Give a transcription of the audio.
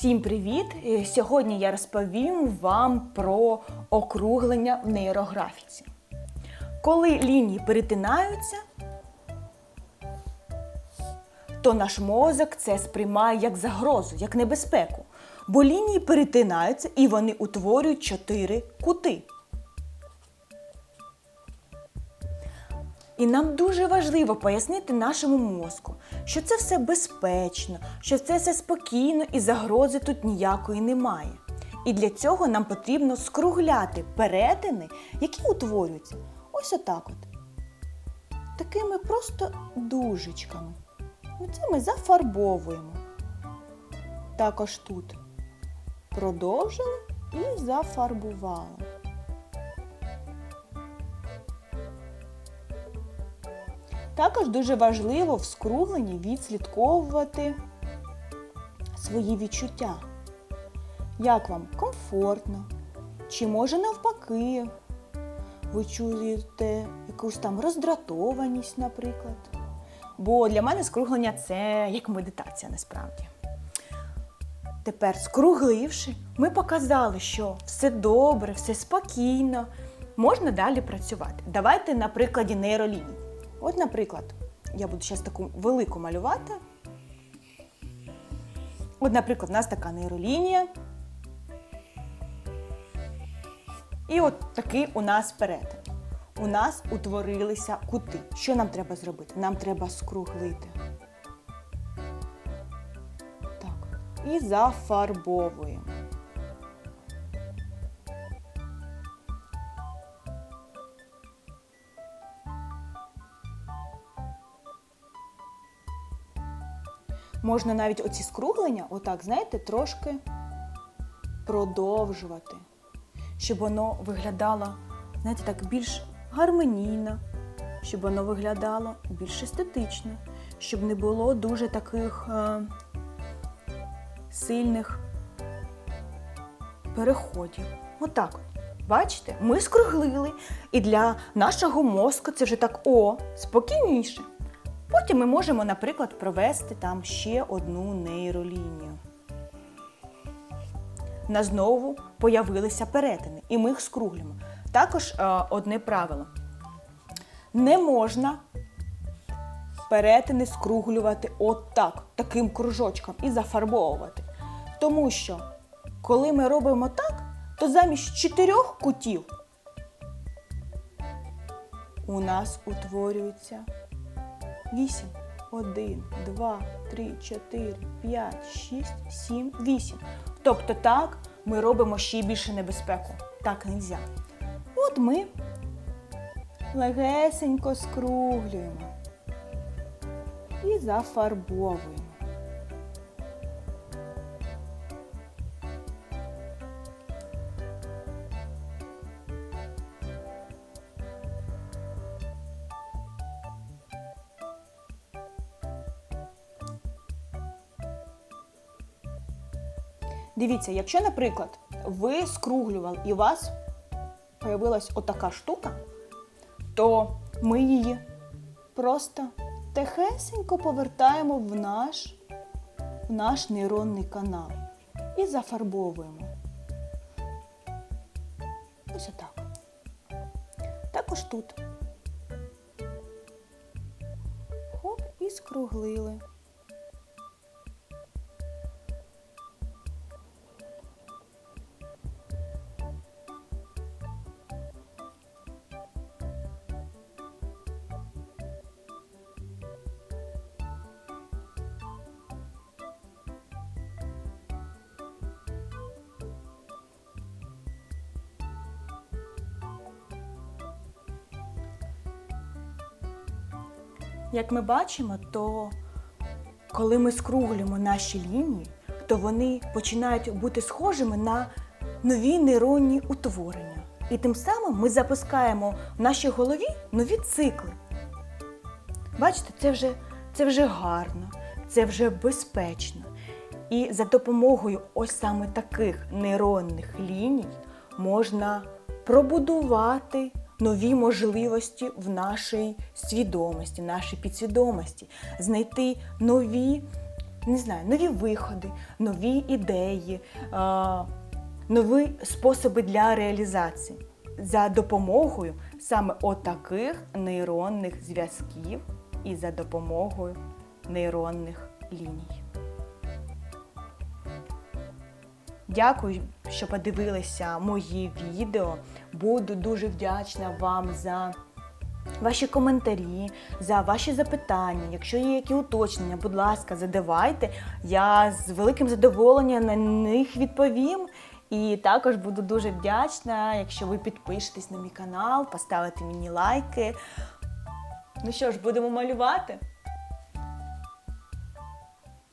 Всім привіт! Сьогодні я розповім вам про округлення в нейрографіці. Коли лінії перетинаються, то наш мозок це сприймає як загрозу, як небезпеку. Бо лінії перетинаються і вони утворюють чотири кути. І нам дуже важливо пояснити нашому мозку, що це все безпечно, що це все спокійно і загрози тут ніякої немає. І для цього нам потрібно скругляти перетини, які утворюються ось отак от. Такими просто дужечками. Оце ми зафарбовуємо. Також тут продовжили і зафарбували. Також дуже важливо в скругленні відслідковувати свої відчуття. Як вам комфортно? Чи може навпаки? Ви чуєте якусь там роздратованість, наприклад. Бо для мене скруглення це як медитація насправді. Тепер, скругливши, ми показали, що все добре, все спокійно, можна далі працювати. Давайте на прикладі нейроліній. От, наприклад, я буду зараз таку велику малювати. От, наприклад, у нас така нейролінія. І от такий у нас перетин. У нас утворилися кути. Що нам треба зробити? Нам треба скруглити. Так. І зафарбовуємо. Можна навіть оці скруглення, отак, знаєте, трошки продовжувати, щоб воно виглядало, знаєте, так більш гармонійно, щоб воно виглядало більш естетично, щоб не було дуже таких е, сильних переходів. Отак. от. Бачите, ми скруглили, і для нашого мозку це вже так о, спокійніше. Потім ми можемо, наприклад, провести там ще одну нейролінію. У нас знову появилися перетини, і ми їх скруглюємо. Також е, одне правило: не можна перетини скруглювати отак, таким кружочком і зафарбовувати. Тому що, коли ми робимо так, то замість чотирьох кутів у нас утворюється 8. 1, 2, 3, 4, 5, 6, 7, 8. Тобто так ми робимо ще більше небезпеку. Так не можна. От ми легесенько скруглюємо і зафарбовуємо. Дивіться, якщо, наприклад, ви скруглювали і у вас появилась отака штука, то ми її просто тихесенько повертаємо в наш, в наш нейронний канал і зафарбовуємо. Ось отак. Також тут. Хоп, і скруглили. Як ми бачимо, то коли ми скруглюємо наші лінії, то вони починають бути схожими на нові нейронні утворення. І тим самим ми запускаємо в нашій голові нові цикли. Бачите, це вже, це вже гарно, це вже безпечно. І за допомогою ось саме таких нейронних ліній можна пробудувати нові можливості в нашій свідомості, нашій підсвідомості, знайти нові не знаю, нові виходи, нові ідеї, нові способи для реалізації за допомогою саме отаких нейронних зв'язків і за допомогою нейронних ліній. Дякую, що подивилися мої відео. Буду дуже вдячна вам за ваші коментарі, за ваші запитання. Якщо є які уточнення, будь ласка, задавайте. Я з великим задоволенням на них відповім. І також буду дуже вдячна, якщо ви підпишетесь на мій канал, поставите мені лайки. Ну що ж, будемо малювати.